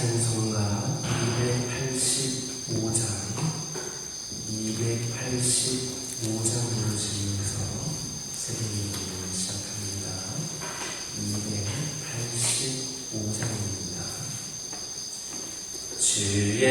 찬송가 285장 285장 부르시면서 세례기도를 시작합니다. 285장입니다. 주의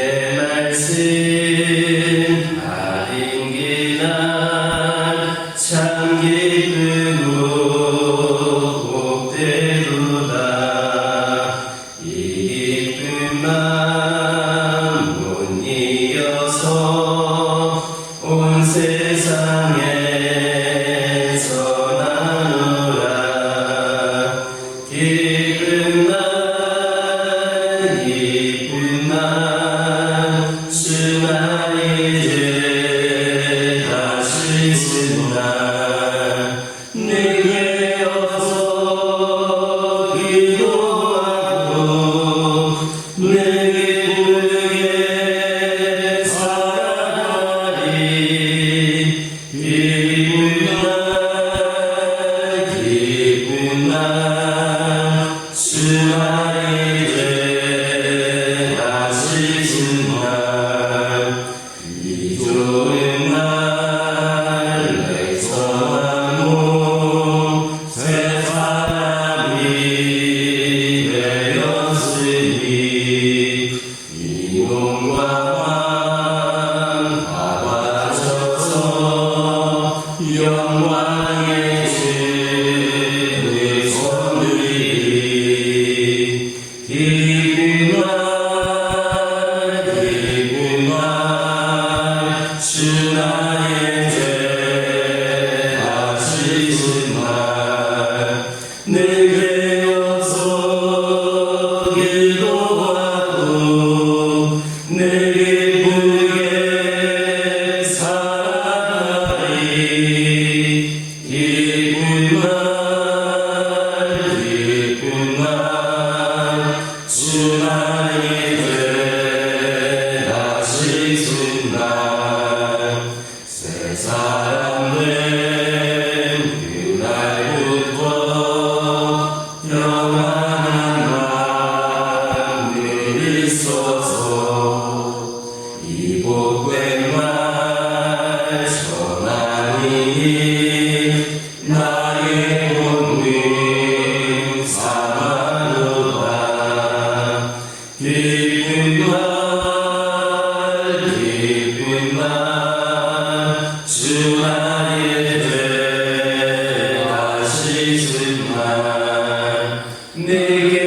Big.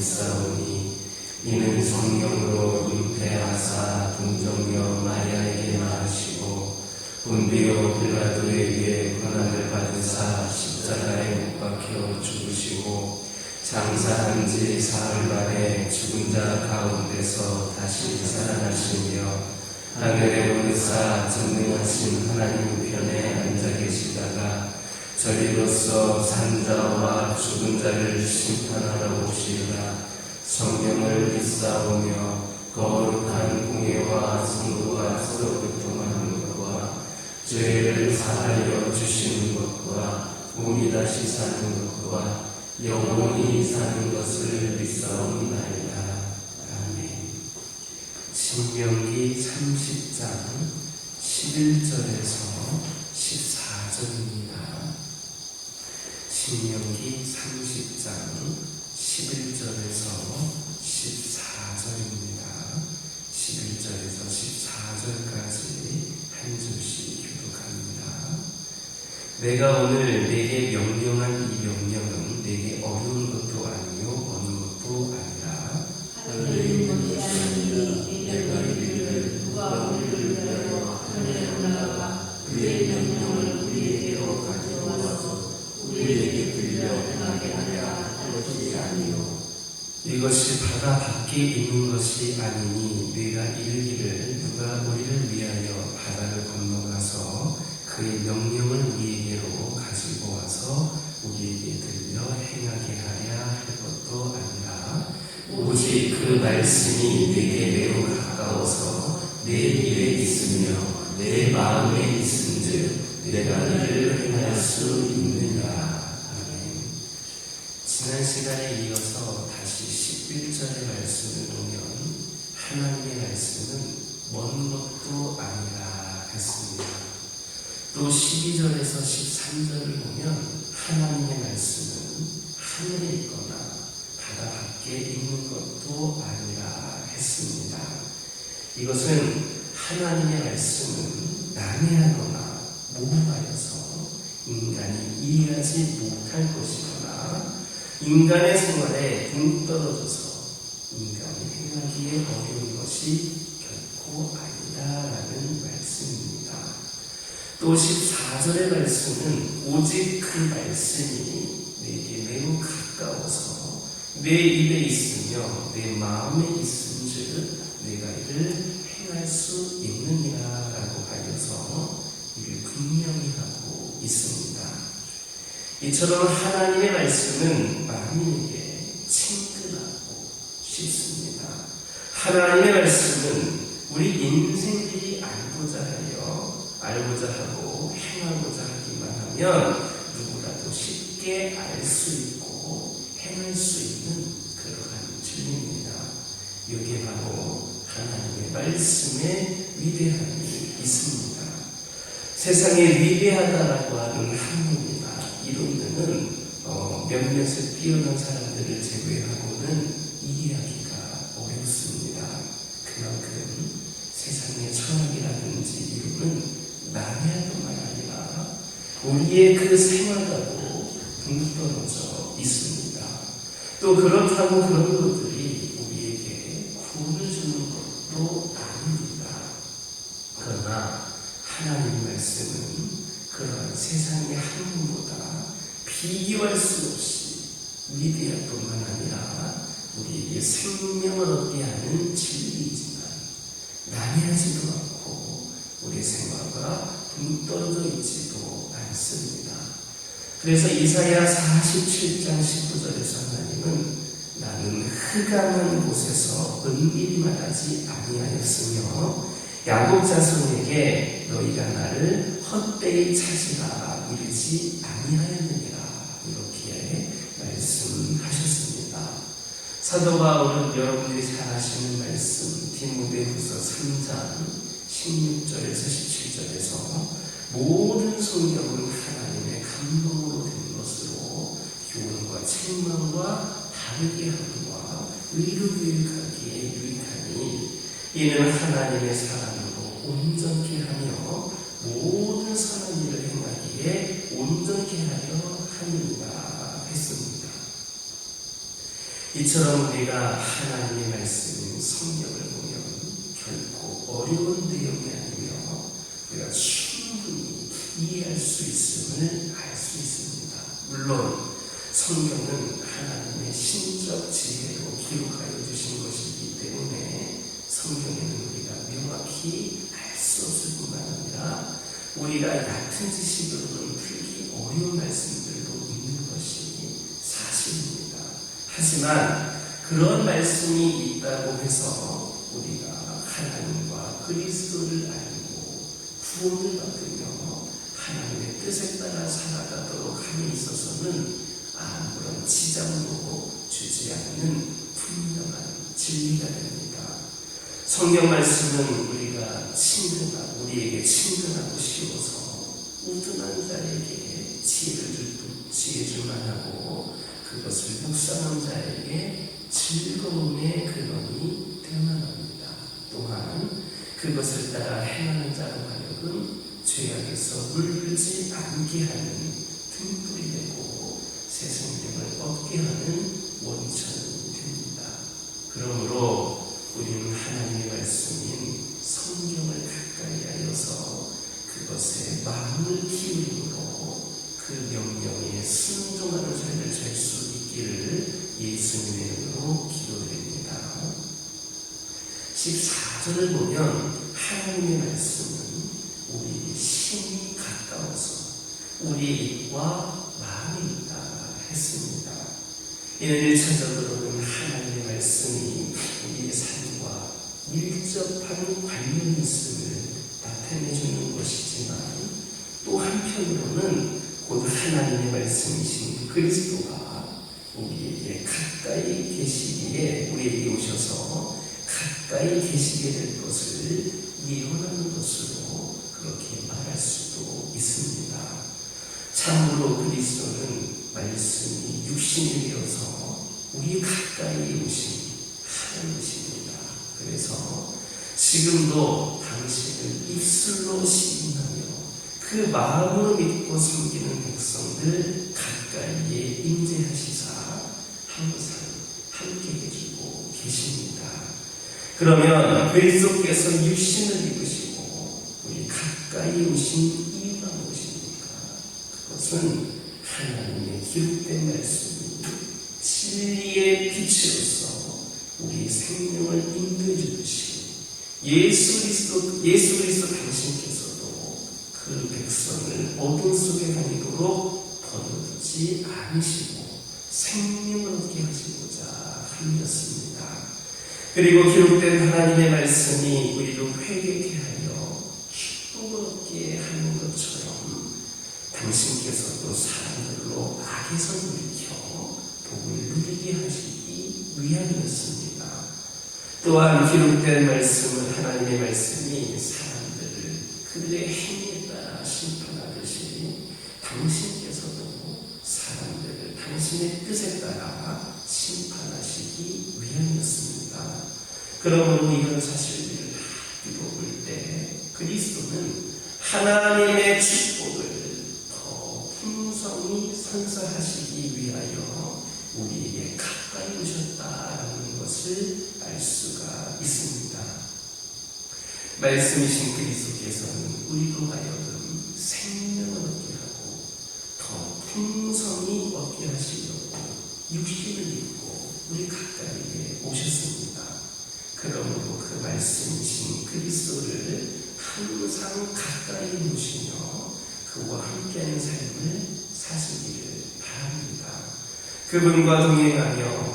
믿사오니 이는 성령으로 잉태하사 동정녀 마리아에게 낳으시고 본비오 빌라도에게 고난을 받으사 십자가에 못 박혀 죽으시고 장사한 지 사흘 만에 죽은 자 가운데서 다시 살아나시며 하늘에 오르사 전능하신 하나님 우편에 앉아 계시다가 저리로서 산자와 죽은 자를 심판하러 오시리라 성령을 믿사오며 거룩한 공예와 성도가 서로 교통하는 것과 죄를 사하여 주시는 것과 몸이 다시 사는 것과 영원히 사는 것을 믿사옵나이다. 아멘. 신명기 30장 11절에서 14절입니다. 신명기 30장 11절에서 14절입니다. 11절에서 14절까지 한 줄씩 교독합니다. 내가 오늘 내게 명령한 이 명령 이것이 바다 밖에 있는 것이 아니니 내가 이르기를 누가 우리를 위하여 바다를 건너가서 그의 명령을 우리에게로 가지고 와서 우리에게 들려 행하게 하랴 할 것도 아니라 오직 그 말씀이 내게 매우 가까워서 내 입에 있으며 내 마음에 있은즉 내가 이를 행할 수 아멘. 지난 시간에 이어서 다시 11절의 말씀을 보면 하나님의 말씀은 먼 것도 아니라 했습니다. 또 12절에서 13절을 보면 하나님의 말씀은 하늘에 있거나 바다 밖에 있는 것도 아니라 했습니다. 이것은 하나님의 말씀은 난해하거나 모호하여서 인간이 이해하지 못할 것이거나 인간의 생활에 동떨어져서 인간이 행하기에 어려운 것이 결코 아니다라는 말씀입니다. 또 14절의 말씀은 오직 그 말씀이 내게 매우 가까워서 내 입에 있으며 내 마음에 있은즉 내가 이를 행할 수 있느니라라고 하여서 이를 분명히 하고 있습니다. 이처럼 하나님의 말씀은 만민에게 친근하고 쉽습니다. 하나님의 말씀은 우리 인생들이 알고자 하여 알고자 하고 행하고자 하기만 하면 누구라도 쉽게 알 수 있고 행할 수 있는 그러한 진리입니다. 여기에 바로 하나님의 말씀의 위대함이 있습니다. 세상에 위대하다라고 하는 학문 이론들은 어, 몇몇의 뛰어난 사람들을 제외하고는 이해하기가 어렵습니다. 그만큼 세상의 철학이라든지 이론은 난해할 뿐만 아니라 우리의 그 생활하고 동떨어져 있습니다. 또 그렇다고 그런 것들이 우리에게 구원을 주는 것도 아닙니다. 그러나 하나님 말씀은 그러한 세상의 학문보다 비교할 수 없이 위대할 뿐만 아니라 우리에게 생명을 얻게 하는 진리이지만 난해하지도 않고 우리 생활과 동떨어져 있지도 않습니다. 그래서 이사야 47장 19절에서 하나님은 나는 흑암한 곳에서 은밀히 말하지 아니하였으며 야곱 자손에게 너희가 나를 헛되이 찾으라 이르지 아니하였느니라 이렇게 말씀하셨습니다. 사도 바울은 여러분들이 잘 아시는 말씀 디모데후서 3장 16절에서 17절에서 모든 성경은 하나님의 감동으로 된 것으로 책망과 다르게 함과 의로교육하기에 유익하니 이는 하나님의 사람으로 온전케 하며 모든 선한 일을 행하기에 온전케 하려 함이라 했습니다. 이처럼 우리가 하나님의 말씀인 성경을 보면 결코 어려운 내용이 아니며 우리가 충분히 이해할 수 있음을 알 수 있습니다. 물론 성경은 하나님의 신적 지혜로 기록하여 주신 것이기 때문에 성경에는 우리가 명확히 알 수 없을 뿐만 아니라 우리가 얕은 지식으로는 풀기 어려운 말씀들도 있는 것이 사실입니다. 하지만 그런 말씀이 있다고 해서 우리가 하나님과 그리스도를 알고 구원을 받으며 하나님의 뜻에 따라 살아가도록 함에 있어서는 지장도 주지 않는 분명한 진리가 됩니다. 성경 말씀은 우리가 친근하고 우리에게 친근하고 쉬워서 우둔한 자에게 지혜를 줄, 지혜 줄만 하고 그것을 묵상한 자에게 즐거움의 근원이 되만 합니다. 또한 그것을 따라 행하는 자로 하여금 죄악에서 물들지 않게 하는 등불이 되고 새 생명 함께하는 원천이 됩니다. 그러므로 우리는 하나님의 말씀인 성경을 가까이 하여서 그것에 마음을 기울이므로 그 명령에 순종하는 삶을 살 수 있기를 예수님의 이름으로 기도드립니다. 14절을 보면 하나님의 말씀 이는 1차적으로는 하나님의 말씀이 우리의 삶과 밀접한 관련이 있음을 나타내주는 것이지만 또 한편으로는 곧 하나님의 말씀이신 그리스도가 우리에게 가까이 계시기에 우리에게 오셔서 가까이 계시게 될 것을 예언하는 것으로 그렇게 말할 수도 있습니다. 참으로 그리스도는 말씀이 육신이 되어서 우리 가까이 오신 하나님이십니다. 그래서 지금도 당신을 입술로 시인하며 그 마음으로 믿고 섬기는 백성들 가까이에 임재하시사 항상 함께 해주고 계십니다. 그러면 그리스도께서 육신을 입으시고 우리 가까이 오신 이유가 무엇입니까? 그것은 하나님의 기록된 말씀이 진리의 빛으로서 우리 생명을 인도해 주듯이 예수 그리스도 예수 그리스도 당신께서도 그 백성을 어둠 속에 다니도록 버려두지 않으시고 생명을 얻게 하시고자 하셨습니다. 그리고 기록된 하나님의 말씀이 우리로 회개케 하여 축복을 얻게 하는 것처럼 당신께서도 사람들로 악에서 물켜 복을 누리게 하시기 위함이었습니다. 또한 기록된 말씀은 하나님의 말씀이 사람들을 그들의 행위에 따라 심판하듯이 당신께서도 사람들을 당신의 뜻에 따라 심판하시기 위함이었습니다. 그러므로 이런 사실들을 다 들어볼 때 그리스도는 하나님의 축 말씀이신 그리스도께서는 우리로 하여금 생명을 얻게 하고 더 풍성히 얻게 하시려고 육신을 입고 우리 가까이에 오셨습니다. 그러므로 그 말씀이신 그리스도를 항상 가까이 모시며 그와 함께하는 삶을 사시기를 바랍니다. 그분과 동행하며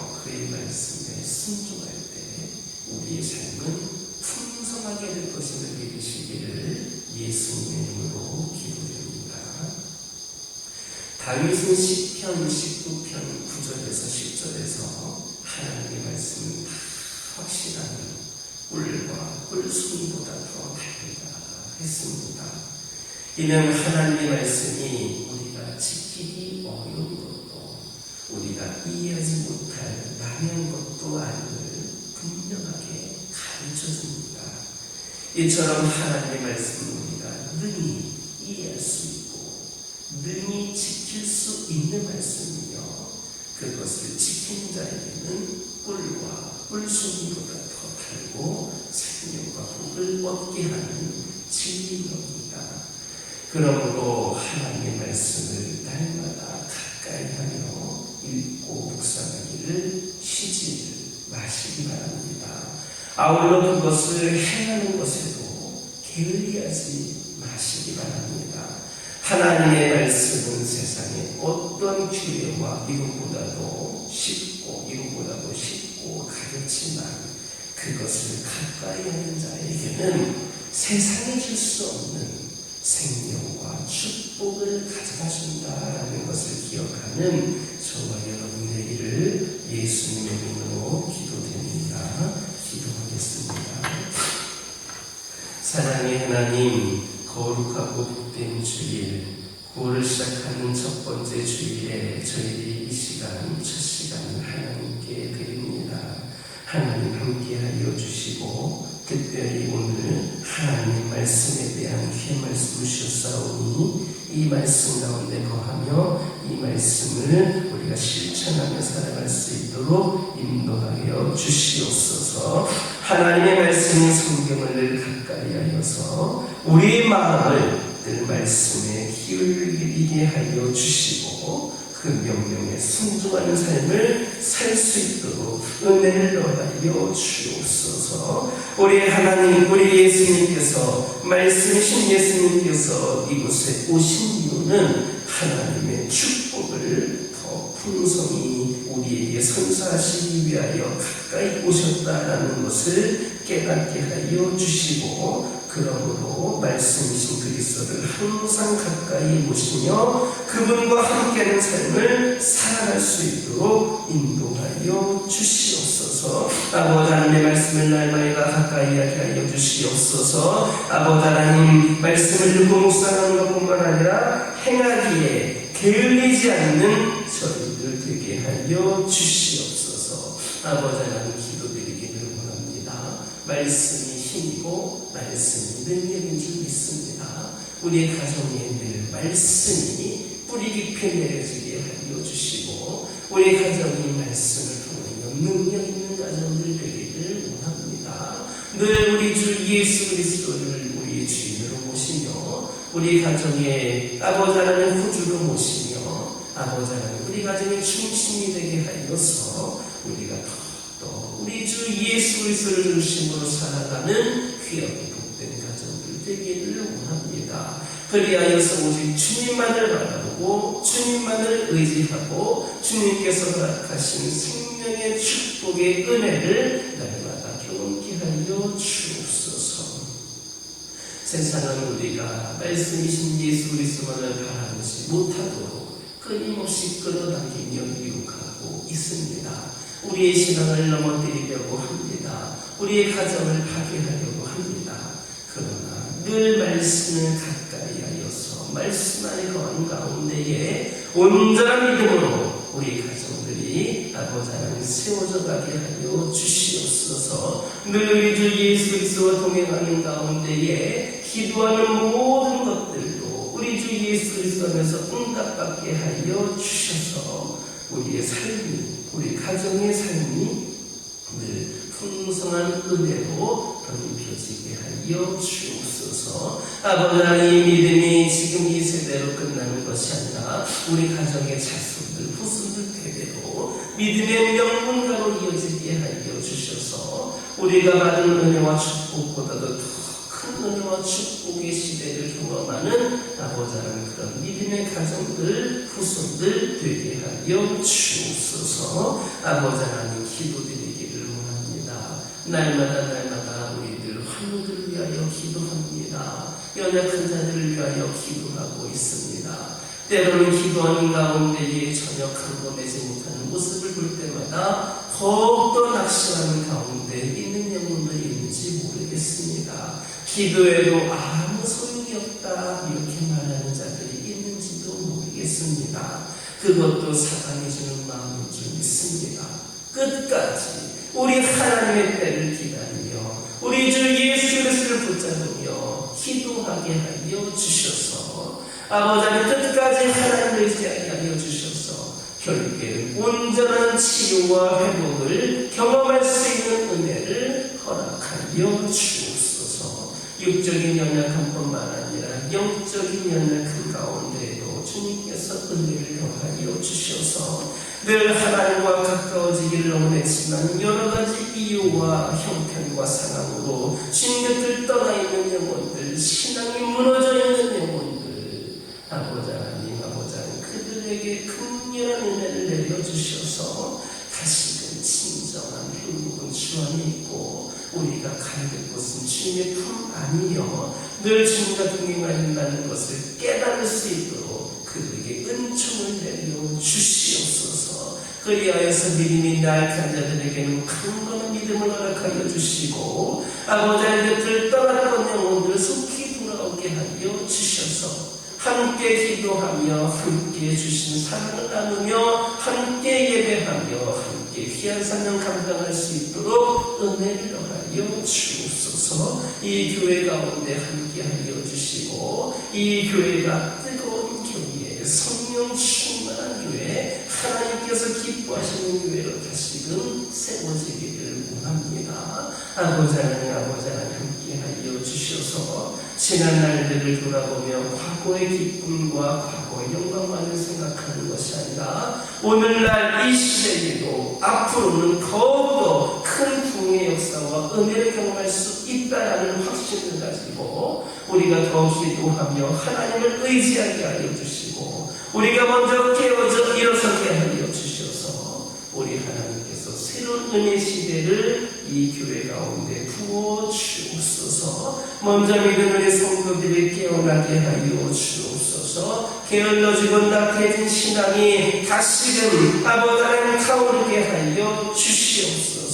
다윗은 시편 19편 9절에서 10절에서 하나님의 말씀은 다 확실한 꿀과 꿀순보다 더 다르다 했습니다. 이는 하나님의 말씀이 우리가 지키기 어려운 것도 우리가 이해하지 못할 남의 것도 아님을 분명하게 가르쳐 줍니다. 이처럼 하나님의 말씀은 우리가 능히 지키는 자에게는 꿀과 꿀송이보다 더 달고 생명과 복을 얻게 하는 진리인 겁니다. 그러므로 하나님의 말씀을 날마다 가까이 하며 읽고 묵상하기를 쉬지 마시기 바랍니다. 아울러 그것을 행하는 것에도 게을리하지 마시기 바랍니다. 하나님의 말씀은 세상에 어떤 기회와 이것보다도 가볍지만 그것을 가까이 하는 자에게는 세상에 줄수 없는 생명과 축복을 가져다 준다라는 것을 기억하는 저와 여러분 되기를 예수님의 이름으로 기도드립니다. 기도하겠습니다. 사랑의 하나님, 거룩하고 복된 주일, 9월을 시작하는 첫 번째 주일에 저희들이 이 시간, 첫 시간을 하나님께 드립니다. 하나님 함께하여 주시고, 특별히 오늘 하나님 말씀에 대한 귀한 말씀을 주셨사오니 이 말씀 가운데 거하며 이 말씀을 우리가 실천하며 살아갈 수 있도록 인도하여 주시옵소서. 하나님의 말씀인 성경을 늘 가까이 하여서 우리의 마음을 늘 말씀에 기울이게 하여 주시고 그 명령에 순종하는 삶을 살 수 있도록 은혜를 더하여 주옵소서. 우리 하나님, 우리 예수님께서 말씀이신 예수님께서 이곳에 오신 이유는 하나님의 축복을 더 풍성히 우리에게 선사하시기 위하여 가까이 오셨다라는 것을 깨닫게 하여 주시고 그러므로 말씀이신 그리스도를 항상 가까이 모시며 그분과 함께하는 삶을 살아갈 수 있도록 인도하여 주시옵소서. 아버지 하나님의 말씀을 날마다 가까이 하게 하여 주시옵소서. 아버지 하나님 말씀을 듣고 묵상하는 것뿐만 아니라 행하기에 게을리지 않는 저희들 되게 하여 주시옵소서. 아버지 하나님 기도드리기를 원합니다 말씀이 힘이고 말씀이 능력인 줄 믿습니다. 우리의 가정에 늘 말씀이 뿌리 깊이 내려지게 하여 주시고 우리 가정이 말씀을 통하여 능력 있는 가정들 되기를 원합니다. 늘 우리 주 예수 그리스도를 우리 주인으로 모시며 우리 가정의 아버지 하나님 구주로 모시며 아버지 하나님 우리 가정의 중심이 되게 하여서 우리가 더 우리 주 예수 그리스도를 중심으로 살아가는 귀하고 복된 가정들 되기를 원합니다. 그리하여서 오직 주님만을 바라보고 주님만을 의지하고 주님께서 허락하신 생명의 축복의 은혜를 날마다 경험케 하여 주옵소서. 세상은 우리가 말씀이신 예수 그리스도만을 바라보지 못하도록 끊임없이 끌어당기며 유혹하고 있습니다. 우리의 신앙을 넘어뜨리려고 합니다. 우리의 가정을 파괴하려고 합니다. 그러나 늘 말씀을 가까이 하여서 말씀 안에 거한 가운데에 온전한 믿음으로 우리 가정들이 아버지 하나님 세워져 가게 하여 주시옵소서 늘 우리 주 예수 그리스도와 동행하는 가운데에 기도하는 모든 것들도 우리 주 예수 그리스도 안에서 응답받게 하여 주셔서 우리의 삶이 우리 가정의 삶이 늘 풍성한 은혜로 덧입혀지게 하여 주옵소서. 아버지 하나님 믿음이 지금 이 세대로 끝나는 것이 아니라 우리 가정의 자손들 후손들 대대로 믿음의 명문가로 이어지게 하여 주셔서 우리가 받은 은혜와 축복보다도 더 큰 은혜와 축복의 시대를 경험하는 아버지 하나님 그런 믿음의 가정들 후손들 되게 하여 주옵소서. 아버지 하나님 기도드리기를 원합니다. 날마다 날마다 우리들 환우들을 위하여 기도합니다. 연약한 자들을 위하여 기도하고 있습니다. 때로는 기도하는 가운데에 전혀 강건하지 못하는 모습을 볼 때마다 더욱더 낙심하는 가운데 있는 영혼들이 있는지 모르겠습니다. 기도해도 아무 소용이 없다 이렇게 말하는 자들이 있는지도 모르겠습니다. 그것도 사단이 주는 마음인 줄 믿습니다. 끝까지 우리 하나님의 때를 기다리며 우리 주 예수 그리스도를 붙잡으며 기도하게 하여 주셔서 아버지 끝까지 하나님을 의지하게 하여 주셔서 결국에는 온전한 치유와 회복을 경험할 수 있는 은혜를 허락하여 주옵소서 육적인 연약함뿐만 아니라 영적인 연약함 가운데에도 주님께서 은혜를 더하여 주셔서 늘 하나님과 가까워지기를 원했지만 여러 가지 이유와 형편과 상황으로 주님 곁을 떠나 있는 영혼들 신앙이 무너져 있는 영혼들 아버지 하나님 아버지 하나님 그들에게 극렬한 은혜를 내려주셔서 다시금 진정한 행복은 주 안에 있고 우리가 가야 될 곳은 주님의 품 안이여 늘 주님과 동행하신다는 것을 깨달을 수 있도록 은총을 내려 주시옵소서. 그리하여서 믿음이 나약한 자들에게는 강건한 믿음을 허락하여 주시고 아버지 하나님 곁을 떠났던 영혼들 속히 돌아오게 하여 주셔서. 함께 기도하며 함께 주신 사랑을 나누며 함께 예배하며 함께 귀한 사명 감당할 수 있도록 은혜를 더하여 주옵소서. 이 교회 가운데 함께 하여 주시고 이 교회가 뜨거운 교회 성 령 충만한 교회 하나님께서 기뻐하시는 교회로 다시금 세워지기를 원합니다. 아버지 하나님 아버지 하나님 함께 하여 주셔서 지난 날들을 돌아보며 과거의 기쁨과 과거의 영광만을 생각하는 것이 아니라 오늘날 이 시대에도 앞으로는 더욱더 큰 부흥의 역사와 은혜를 경험할 수 있다라는 확신을 가지고 우리가 더욱 기도하며 하나님을 의지하게 하여 주시고 우리가 먼저 깨어져 일어서게 하여 주셔서. 우리 하나님께서 새로운 은혜 시대를 이 교회 가운데 부어 주옵소서. 먼저 믿은 우리 성도들이 깨어나게 하여 주옵소서. 게을러지고 낙해진 신앙이 다시금 아버지 하나님 타오르게 하여 주시옵소서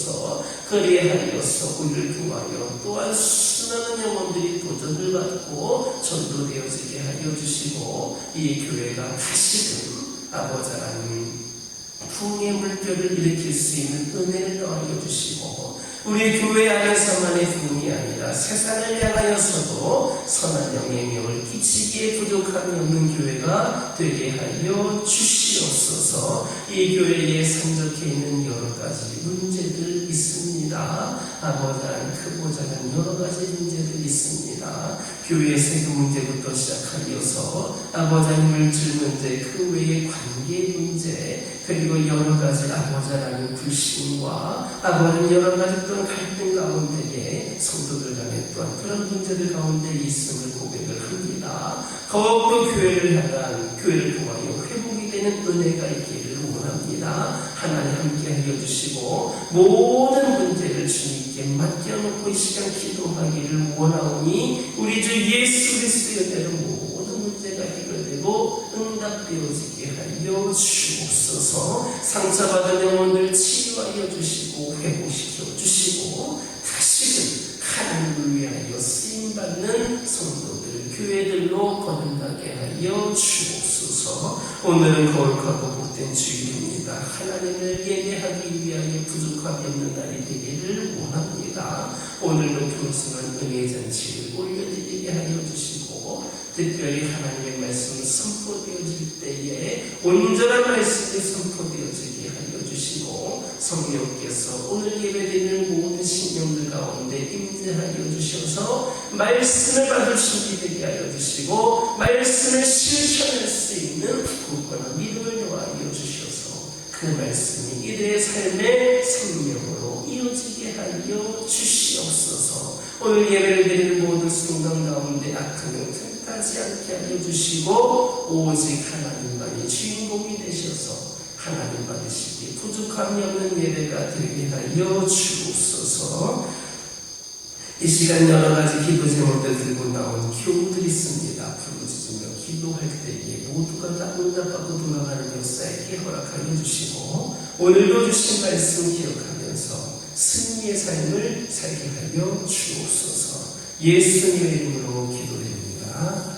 그리하여서 우리를 통하여 또한 수많은 영혼들이 도전을 받고 전도되어지게 하여 주시고 이 교회가 다시금 아버지 하나님 부흥의 물결을 일으킬 수 있는 은혜를 더하여 주시고 우리 교회 안에서만의 부흥이 아니라 세상을 향하여서도 선한 영향력을 끼치기에 부족함이 없는 교회가 되게 하여 주시옵소서. 이 교회에 산적해 있는 여러 가지 문제들 있습니다. 아버지 크고자 하는 여러 가지 문제들 있습니다 교회 세금 문제부터 시작하여서 아버지 하나님 물질 문제 그 외의 관계 문제 그리고 여러 가지 아버지 하나님 불신과 아버지 여러 가지 또한 갈등 가운데에 성도들 간에 또한 그런 문제들 가운데 있음을 고백을 합니다. 더욱더 교회를 향한 교회를 통하여 회복이 되는 은혜가 있기를 원합니다. 하나님 함께 하여 주시고 모든 문제를 놓고 이 시간 기도하기를 원하오니 우리 주 예수 그리스도의 대로 모든 문제가 해결되고 응답되어지게 하여 주옵소서. 상처받은 영혼들 치유하여 주시고 회복시켜 주시고 다시금 하나님을 위하여 쓰임받는 성도들 교회들로 거듭나게 하여 주옵소서. 오늘은 거룩하고 복된 주일입니다 하나님을 예배하기 위하여 부족함이 없는 날이 되기를 원합니다 오늘도 풍성한 은혜 잔치를 올려드리게 하여 주시고 특별히 하나님의 말씀이 선포되어질 때에 온전한 말씀이 선포되어 지게 하여 주시고 성령께서 오늘 예배드리는 모든 신령들 가운데 임재하여 주셔서 말씀을 받을 준비되게 하여 주시고 말씀을 실천할 수 있는 굳건한 믿음을 요하여 주셔서 그 말씀이 이들의 삶의 생명으로 이어지게 하여 주시옵소서. 오늘 예배를 드리는 모든 순간 가운데 악한 영생 하지 않게 하여 주시고 오직 하나님만이 주인공이 되셔서 하나님 받으시기 부족함이 없는 예배가 되게 하여 주옵소서 이 시간 여러 가지 기도 제목들 들고 나온 교우들이 있습니다. 부르짖으며 기도할 때에 모두가 다 응답받고 돌아가는 역사에 허락하여 주시고 오늘도 주신 말씀 기억하면서 승리의 삶을 살게 하여 주옵소서 예수님의 이름으로 기도드립니다.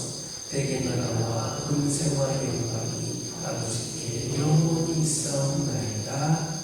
내게 나라와 금세와 영광이 아버지께 영원히 있사옵나이다.